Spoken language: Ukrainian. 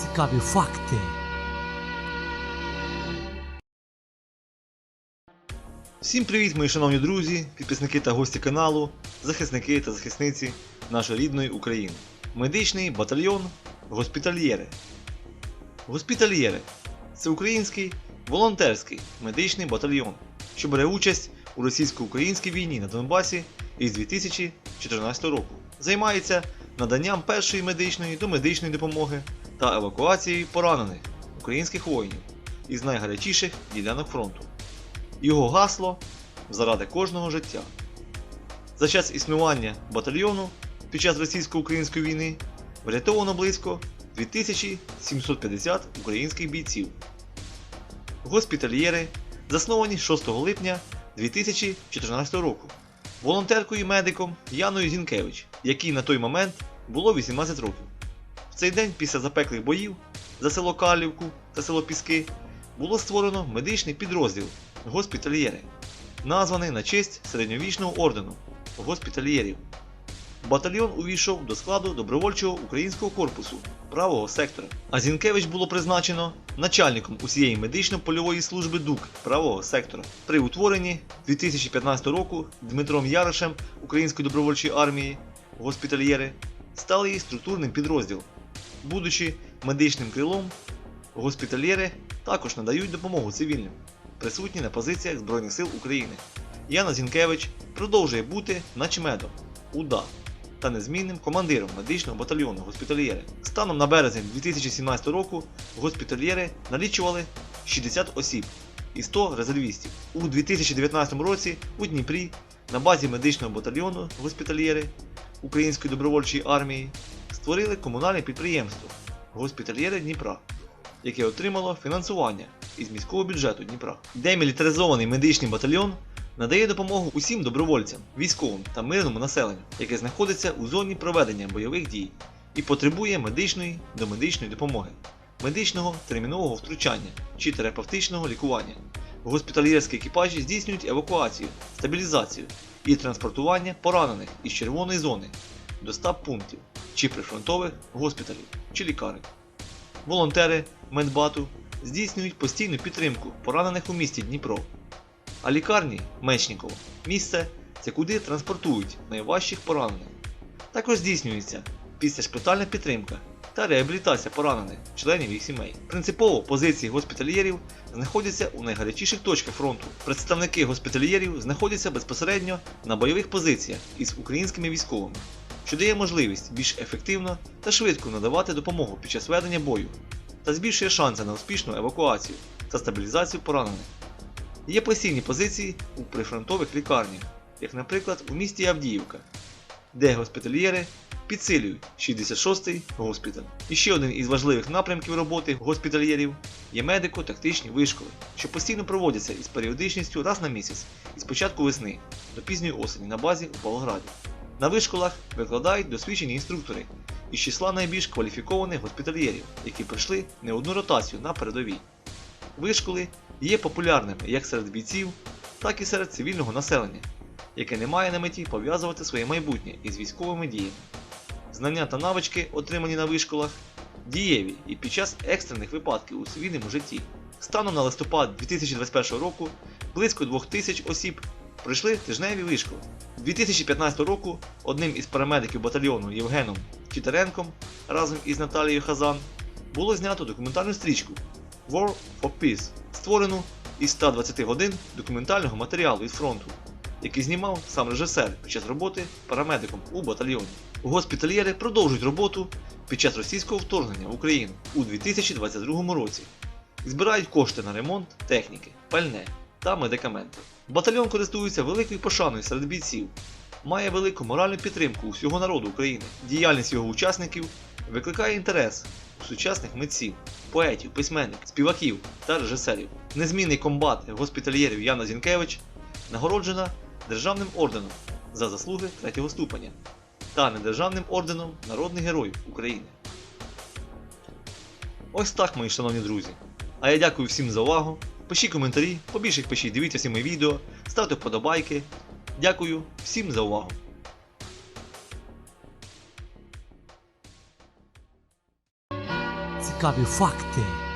Цікаві факти. Всім привіт, мої шановні друзі, підписники та гості каналу, захисники та захисниці нашої рідної України. Медичний батальйон Госпітальєри. Госпітальєри це український волонтерський медичний батальйон, що бере участь у російсько-українській війні на Донбасі із 2014 року. Займається наданням першої медичної до медичної допомоги та евакуацією поранених українських воїнів із найгарячіших ділянок фронту. Його гасло заради кожного життя. За час існування батальйону під час російсько-української війни врятовано близько 2750 українських бійців. Госпітальєри засновані 6 липня 2014 року волонтеркою медиком Яною Зінкевич, якій на той момент було 18 років. В цей день після запеклих боїв за село Калівку та село Піски було створено медичний підрозділ госпітальєри, названий на честь середньовічного ордену госпітальєрів. Батальйон увійшов до складу добровольчого українського корпусу правого сектора. А Зінкевич було призначено начальником усієї медично-польової служби ДУК правого сектора. При утворенні 2015 року Дмитром Ярошем Української добровольчої армії госпітальєри стали її структурним підрозділом. Будучи медичним крилом, госпітальєри також надають допомогу цивільним, присутні на позиціях Збройних сил України. Яна Зінкевич продовжує бути начмедом УДА та незмінним командиром медичного батальйону госпітальєри. Станом на березень 2017 року госпітальєри налічували 60 осіб і 100 резервістів. У 2019 році у Дніпрі на базі медичного батальйону госпітальєри Української добровольчої армії створили комунальне підприємство Госпітальєри Дніпра, яке отримало фінансування із міського бюджету Дніпра. Демілітаризований медичний батальйон надає допомогу усім добровольцям, військовим та мирному населенню, яке знаходиться у зоні проведення бойових дій і потребує медичної домедичної допомоги, медичного термінового втручання чи терапевтичного лікування. Госпітальєрські екіпажі здійснюють евакуацію, стабілізацію і транспортування поранених із червоної зони до стаб пунктів чи прифронтових госпіталів чи лікарень. Волонтери Медбату здійснюють постійну підтримку поранених у місті Дніпро. А лікарні Мечніково місце це куди транспортують найважчих поранених. Також здійснюється післяшпитальна підтримка та реабілітація поранених членів їх сімей. Принципово позиції госпітальєрів знаходяться у найгарячіших точках фронту. Представники госпітальєрів знаходяться безпосередньо на бойових позиціях із українськими військовими, що дає можливість більш ефективно та швидко надавати допомогу під час ведення бою та збільшує шанси на успішну евакуацію та стабілізацію поранених. Є постійні позиції у прифронтових лікарнях, як наприклад у місті Авдіївка, де госпітальєри підсилюють 66-й госпіталь. І ще один із важливих напрямків роботи госпітальєрів є медико-тактичні вишколи, що постійно проводяться із періодичністю раз на місяць із початку весни до пізньої осені на базі у Павлограді. На вишколах викладають досвідчені інструктори із числа найбільш кваліфікованих госпітальєрів, які пройшли не одну ротацію на передовій. Вишколи є популярними як серед бійців, так і серед цивільного населення, яке не має на меті пов'язувати своє майбутнє із військовими діями. Знання та навички, отримані на вишколах, дієві і під час екстрених випадків у цивільному житті. Станом на листопад 2021 року близько 2000 осіб пройшли тижневі вишколи. 2015 року одним із парамедиків батальйону Євгеном Тітаренком разом із Наталією Хазан було знято документальну стрічку War for Peace, створену із 120 годин документального матеріалу із фронту, який знімав сам режисер під час роботи парамедиком у батальйоні. Госпітальєри продовжують роботу під час російського вторгнення в Україну у 2022 році і збирають кошти на ремонт техніки, пальне та медикаменти. Батальйон користується великою пошаною серед бійців, має велику моральну підтримку усього народу України. Діяльність його учасників викликає інтерес сучасних митців, поетів, письменників, співаків та режисерів. Незмінний комбат госпітальєрів Яна Зінкевич нагороджена Державним орденом за заслуги третього ступеня та недержавним орденом Народних Героїв України. Ось так, мої шановні друзі. А я дякую всім за увагу. Пишіть коментарі, побільше їх пишіть, дивіться всі мої відео, ставте вподобайки. Дякую всім за увагу. Цікаві факти.